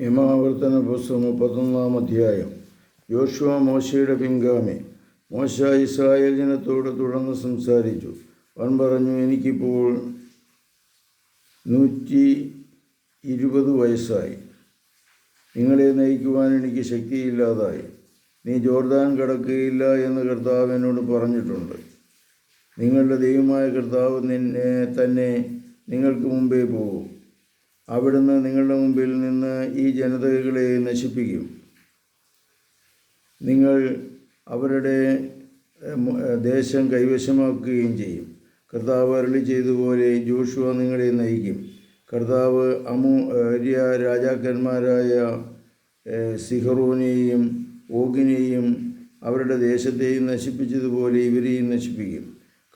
നിയമാവർത്തന പുസ്തകം മുപ്പത്തൊന്നാം അധ്യായം. യോശുവ മോശയുടെ പിൻഗാമി. മോശ ഇസ്രായേൽ ജനത്തോട് തുടർന്ന് സംസാരിച്ചു. അവൻ പറഞ്ഞു എനിക്കിപ്പോൾ നൂറ്റി ഇരുപത് വയസ്സായി. നിങ്ങളെ നയിക്കുവാൻ എനിക്ക് ശക്തിയില്ലാതായി. നീ ജോർദാൻ കടക്കുകയില്ല എന്ന് കർത്താവ് എന്നോട് പറഞ്ഞിട്ടുണ്ട്. നിങ്ങളുടെ ദൈവമായ കർത്താവ് നിന്നെ തന്നെ നിങ്ങൾക്ക് മുമ്പേ പോകും അവിടുന്ന് നിങ്ങളുടെ മുമ്പിൽ നിന്ന് ഈ ജനതകളെ നശിപ്പിക്കും. നിങ്ങൾ അവരുടെ ദേശം കൈവശമാക്കുകയും ചെയ്യും. കർത്താവ് അരളി ചെയ്തതുപോലെ ജോഷുവ നിങ്ങളെ നയിക്കും. കർത്താവ് അമു ഏരിയ രാജാക്കന്മാരായ സിഹറോനെയും ഓഗിനെയും അവരുടെ ദേശത്തെയും നശിപ്പിച്ചതുപോലെ ഇവരെയും നശിപ്പിക്കും.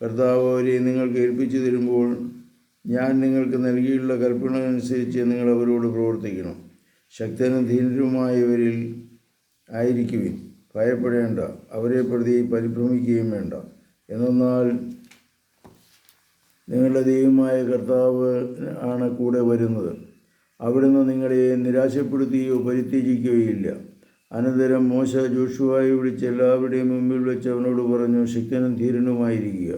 കർത്താവ് അവരെ നിങ്ങൾക്ക് ഏൽപ്പിച്ചു തരുമ്പോൾ ഞാൻ നിങ്ങൾക്ക് നൽകിയുള്ള കൽപ്പന അനുസരിച്ച് നിങ്ങൾ അവരോട് പ്രവർത്തിക്കണം. ശക്തനും ധീരരുമായവരിൽ ആയിരിക്കുവിൻ. ഭയപ്പെടേണ്ട. അവരെ പ്രതി പരിഭ്രമിക്കുകയും വേണ്ട. എന്നാൽ നിങ്ങളുടെ ദൈവമായ കർത്താവ് ആണ് കൂടെ വരുന്നത്. അവിടുന്ന് നിങ്ങളെ നിരാശപ്പെടുത്തുകയോ പരിത്യജിക്കുകയില്ല. അനന്തരം മോശ ജോഷുവായി വിളിച്ച് എല്ലാവരുടെയും മുമ്പിൽ വെച്ച് അവനോട് പറഞ്ഞു ശക്തനും ധീരനുമായിരിക്കുക.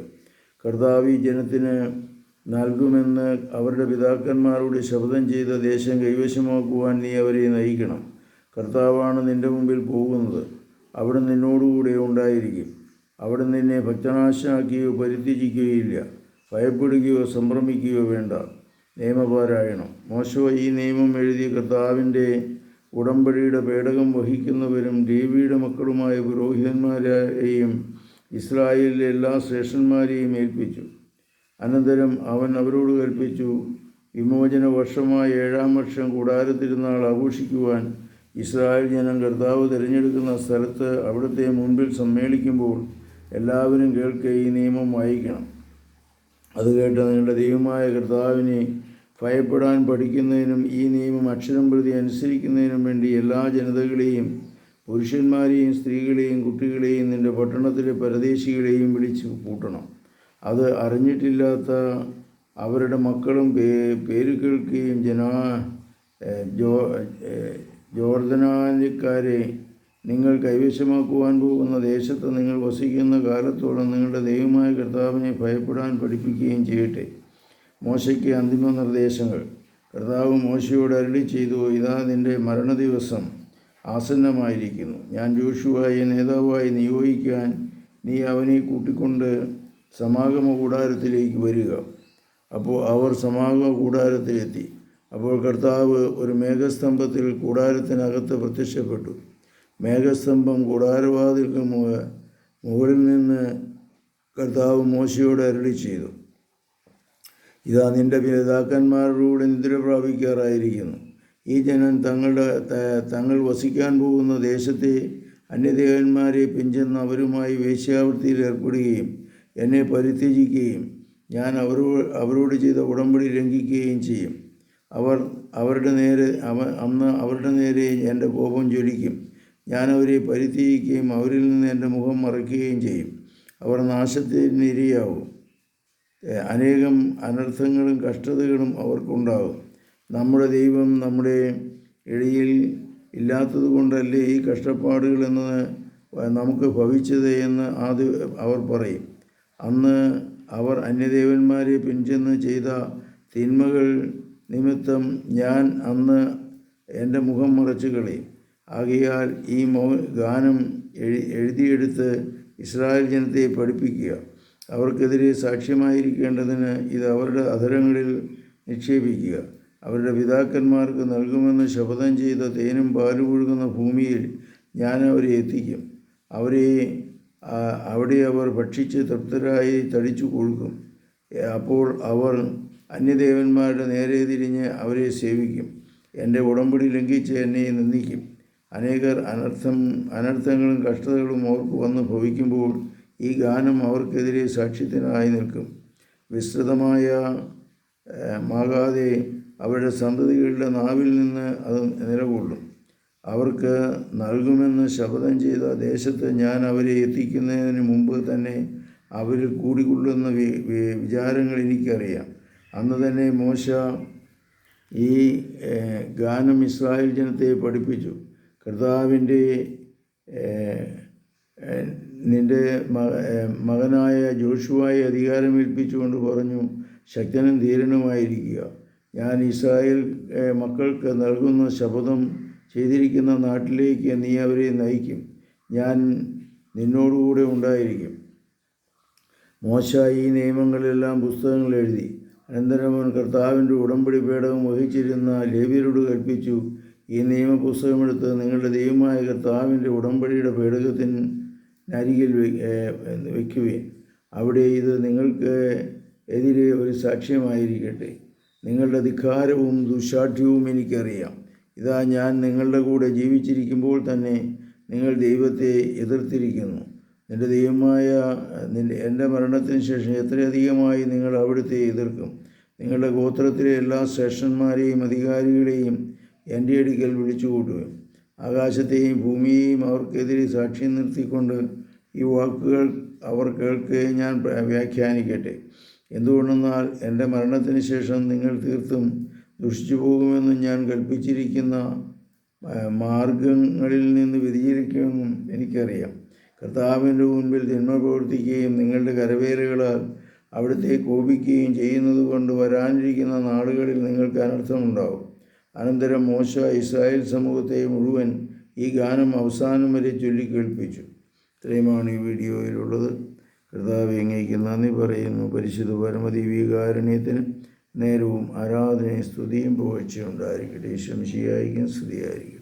കർത്താവ് ഈ ജനത്തിന് നൽകുമെന്ന് അവരുടെ പിതാക്കന്മാരോട് ശപഥം ചെയ്ത ദേശം കൈവശമാക്കുവാൻ നീ അവരെ നയിക്കണം. കർത്താവാണ് നിന്റെ മുമ്പിൽ പോകുന്നത്. അവിടെ നിന്നോടുകൂടെ ഉണ്ടായിരിക്കും. അവിടെ നിന്നെ ഭക്തനാശനാക്കുകയോ പരിത്യജിക്കുകയില്ല. ഭയപ്പെടുകയോ സംഭ്രമിക്കുകയോ വേണ്ട. നിയമപാരായണം. മോശോ ഈ നിയമം എഴുതിയ കർത്താവിന്റെ ഉടമ്പടിയുടെ പേടകം വഹിക്കുന്നവരും ദേവിയുടെ മക്കളുമായ പുരോഹിതന്മാരെയും ഇസ്രായേലിലെ എല്ലാ ശ്രേഷ്ഠന്മാരെയും ഏൽപ്പിച്ചു. അനന്തരം അവൻ അവരോട് കൽപ്പിച്ചു വിമോചന വർഷമായ ഏഴാം വർഷം കൂടാരത്തിരുന്നാൾ ആഘോഷിക്കുവാൻ ഇസ്രായേൽ ജനം കർത്താവ് തിരഞ്ഞെടുക്കുന്ന സ്ഥലത്ത് അവിടുത്തെ മുൻപിൽ സമ്മേളിക്കുമ്പോൾ എല്ലാവരും കേൾക്കെ ഈ നിയമം വായിക്കണം. അത് കേട്ട് നിങ്ങളുടെ ദൈവമായ കർത്താവിനെ ഭയപ്പെടാൻ പഠിക്കുന്നതിനും ഈ നിയമം അക്ഷരം പ്രതി അനുസരിക്കുന്നതിനും വേണ്ടി എല്ലാ ജനതകളെയും പുരുഷന്മാരെയും സ്ത്രീകളെയും കുട്ടികളെയും നിന്റെ പട്ടണത്തിലെ പരദേശികളെയും വിളിച്ചു കൂട്ടണം. അത് അറിഞ്ഞിട്ടില്ലാത്ത അവരുടെ മക്കളും പേ പേര് കേൾക്കുകയും ജനാ ജോ ജോർദനാനിക്കാരെ നിങ്ങൾ കൈവശമാക്കുവാൻ പോകുന്ന ദേശത്ത് നിങ്ങൾ വസിക്കുന്ന കാലത്തോളം നിങ്ങളുടെ ദൈവമായ കർത്താവിനെ ഭയപ്പെടാൻ പഠിപ്പിക്കുകയും ചെയ്യട്ടെ. മോശയ്ക്ക് അന്തിമ നിർദ്ദേശങ്ങൾ. കർത്താവ് മോശയോട് അരുളി ചെയ്തു ഇതാ നിന്റെ മരണദിവസം. ആസന്നമായിരിക്കുന്നു. ഞാൻ ജോഷുവായി നേതാവായി നിയോഗിക്കാൻ നീ അവനെ കൂട്ടിക്കൊണ്ട് സമാഗമ കൂടാരത്തിലേക്ക് വരിക. അപ്പോൾ അവർ സമാഗമ കൂടാരത്തിലെത്തി. അപ്പോൾ കർത്താവ് ഒരു മേഘസ്തംഭത്തിൽ കൂടാരത്തിനകത്ത് പ്രത്യക്ഷപ്പെട്ടു. മേഘസ്തംഭം കൂടാരവാതിൽക്ക് മുകളിൽ നിന്ന് കർത്താവ് മോശയോട് അരളി ചെയ്തു. ഇതാ നിന്റെ പിതാക്കന്മാരുടെ നിദ്ര പ്രാപിക്കാറായിരിക്കുന്നു. ഈ ജനം തങ്ങളുടെ തങ്ങൾ വസിക്കാൻ പോകുന്ന ദേശത്തെ അന്യദേവന്മാരെ പിഞ്ചെന്ന് അവരുമായി വേശ്യാവൃത്തിയിൽ ഏർപ്പെടുകയും എന്നെ പരിത്യജിക്കുകയും ഞാൻ അവരോട് അവരോട് ചെയ്ത ഉടമ്പടി ലംഘിക്കുകയും ചെയ്യും. അവർ അവരുടെ നേരെ അവ അന്ന് അവരുടെ നേരെ എന്റെ കോപം ജ്വലിക്കും. ഞാൻ അവരെ പരിത്യജിക്കുകയും അവരിൽ നിന്ന് എന്റെ മുഖം മറയ്ക്കുകയും ചെയ്യും. അവർ നാശത്തിന് ഇരയാവും. അനേകം അനർത്ഥങ്ങളും കഷ്ടതകളും അവർക്കുണ്ടാകും നമ്മുടെ ദൈവം നമ്മുടെ ഇടയിൽ ഇല്ലാത്തത് കൊണ്ടല്ലേ ഈ കഷ്ടപ്പാടുകളെന്ന് നമുക്ക് ഭവിച്ചത് എന്ന് ആദ്യം അവർ പറയും. അന്ന് അവർ അന്യദേവന്മാരെ പിൻചെന്ന് ചെയ്ത തിന്മകൾ നിമിത്തം ഞാൻ അന്ന് എന്റെ മുഖം മറച്ചു കളയും. ആകയാൽ ഈ മോ ഗാനം എഴു എഴുതിയെടുത്ത് ഇസ്രായേൽ ജനത്തെ പഠിപ്പിക്കുക. അവർക്കെതിരെ സാക്ഷ്യമായിരിക്കേണ്ടതിന് ഇത് അവരുടെ അധരങ്ങളിൽ നിക്ഷേപിക്കുക. അവരുടെ പിതാക്കന്മാർക്ക് നൽകുമെന്ന് ശപഥം ചെയ്ത തേനും പാലും ഒഴുകുന്ന ഭൂമിയിൽ ഞാൻ അവരെ എത്തിക്കും. അവരെ അവിടെ അവർ ഭക്ഷിച്ച് തൃപ്തരായി തടിച്ചു കൊഴുക്കും. അപ്പോൾ അവർ അന്യദേവന്മാരുടെ നേരെ തിരിഞ്ഞ് അവരെ സേവിക്കും. എന്റെ ഉടമ്പടി ലംഘിച്ച് എന്നെ നിന്ദിക്കും. അനേകർ അനർത്ഥം അനർത്ഥങ്ങളും കഷ്ടതകളും അവർക്ക് വന്ന് ഭവിക്കുമ്പോൾ ഈ ഗാനം അവർക്കെതിരെ സാക്ഷ്യത്തിനായി നിൽക്കും. വിസ്തൃതമായ മാകാതെ അവരുടെ സന്തതികളുടെ നാവിൽ നിന്ന് അത് നിലകൊള്ളും. അവർക്ക് നൽകുമെന്ന് ശപഥം ചെയ്ത ദേശത്ത് ഞാൻ അവരെ എത്തിക്കുന്നതിന് മുമ്പ് തന്നെ അവരിൽ കൂടിക്കൊള്ളുന്ന വിചാരങ്ങൾ എനിക്കറിയാം. അന്ന് തന്നെ മോശ ഈ ഗാനം ഇസ്രായേൽ ജനത്തെ പഠിപ്പിച്ചു. കർത്താവിന്റെ ഏഹ്, മകനായ ജോഷുവായി അധികാരം ഏൽപ്പിച്ചുകൊണ്ട് പറഞ്ഞു ശക്തനും ധീരനുമായിരിക്കുക. ഞാൻ ഇസ്രായേൽ മക്കൾക്ക് നൽകുന്ന ശപഥം ചെയ്തിരിക്കുന്ന നാട്ടിലേക്ക് നീ അവരെ നയിക്കും. ഞാൻ നിന്നോടുകൂടെ ഉണ്ടായിരിക്കും. മോശ ഈ നിയമങ്ങളെല്ലാം പുസ്തകങ്ങൾ എഴുതി. അനന്തരം അവൻ കർത്താവിന്റെ ഉടമ്പടി പേടകം വഹിച്ചിരുന്ന ലേവ്യരോട് കൽപ്പിച്ചു ഈ നിയമപുസ്തകമെടുത്ത് നിങ്ങളുടെ ദൈവമായ കർത്താവിന്റെ ഉടമ്പടിയുടെ പേടകത്തിന് അരികിൽ വെ- അവിടെ ഇത് നിങ്ങൾക്ക് എതിരെ ഒരു സാക്ഷ്യമായിരിക്കട്ടെ. നിങ്ങളുടെ ധിക്കാരവും ദുശാഠ്യവും എനിക്കറിയാം. ഇതാ ഞാൻ നിങ്ങളുടെ കൂടെ ജീവിച്ചിരിക്കുമ്പോൾ തന്നെ നിങ്ങൾ ദൈവത്തെ എതിർത്തിരിക്കുന്നു. നിന്റെ ദൈവമായ എന്റെ മരണത്തിന് ശേഷം എത്രയധികമായി നിങ്ങൾ അവിടുത്തെ എതിർക്കും? നിങ്ങളുടെ ഗോത്രത്തിലെ എല്ലാ ശ്രേഷ്ഠന്മാരെയും അധികാരികളെയും എന്റെ അടുക്കൽ വിളിച്ചു കൂട്ടുകയും ആകാശത്തെയും ഭൂമിയെയും അവർക്കെതിരെ സാക്ഷ്യം നിർത്തിക്കൊണ്ട് ഈ വാക്കുകൾ അവർ കേൾക്കുകയും ഞാൻ വ്യാഖ്യാനിക്കട്ടെ. എന്തുകൊണ്ടെന്നാൽ എന്റെ മരണത്തിന് ശേഷം നിങ്ങൾ തീർത്തും ദുഷിച്ചു പോകുമെന്ന് ഞാൻ കൽപ്പിച്ചിരിക്കുന്ന മാർഗങ്ങളിൽ നിന്ന് വ്യതിചരിക്കുമെന്നും എനിക്കറിയാം. കർത്താവിന്റെ മുൻപിൽ തിന്മ പ്രവർത്തിക്കുകയും നിങ്ങളുടെ കരവേലുകളാൽ അവിടുത്തെ കോപിക്കുകയും ചെയ്യുന്നത് കൊണ്ട് വരാനിരിക്കുന്ന നാടുകളിൽ നിങ്ങൾക്ക് അനർത്ഥമുണ്ടാവും. അനന്തരം മോശ ഇസ്രായേൽ സമൂഹത്തെ മുഴുവൻ ഈ ഗാനം അവസാനം വരെ ചൊല്ലിക്കേൾപ്പിച്ചു ഇത്രയുമാണ് ഈ വീഡിയോയിലുള്ളത്. കർത്താവ് എങ്ങേക്ക് നന്ദി പറയുന്നു. പരിശുദ്ധ പരമദിവീകാരുണ്യത്തിന് നേരവും ആരാധനയും സ്തുതിയും പുകഴ്ചയുണ്ടായിരിക്കട്ടെ ശംശിയായിരിക്കും സ്തുതിയായിരിക്കും.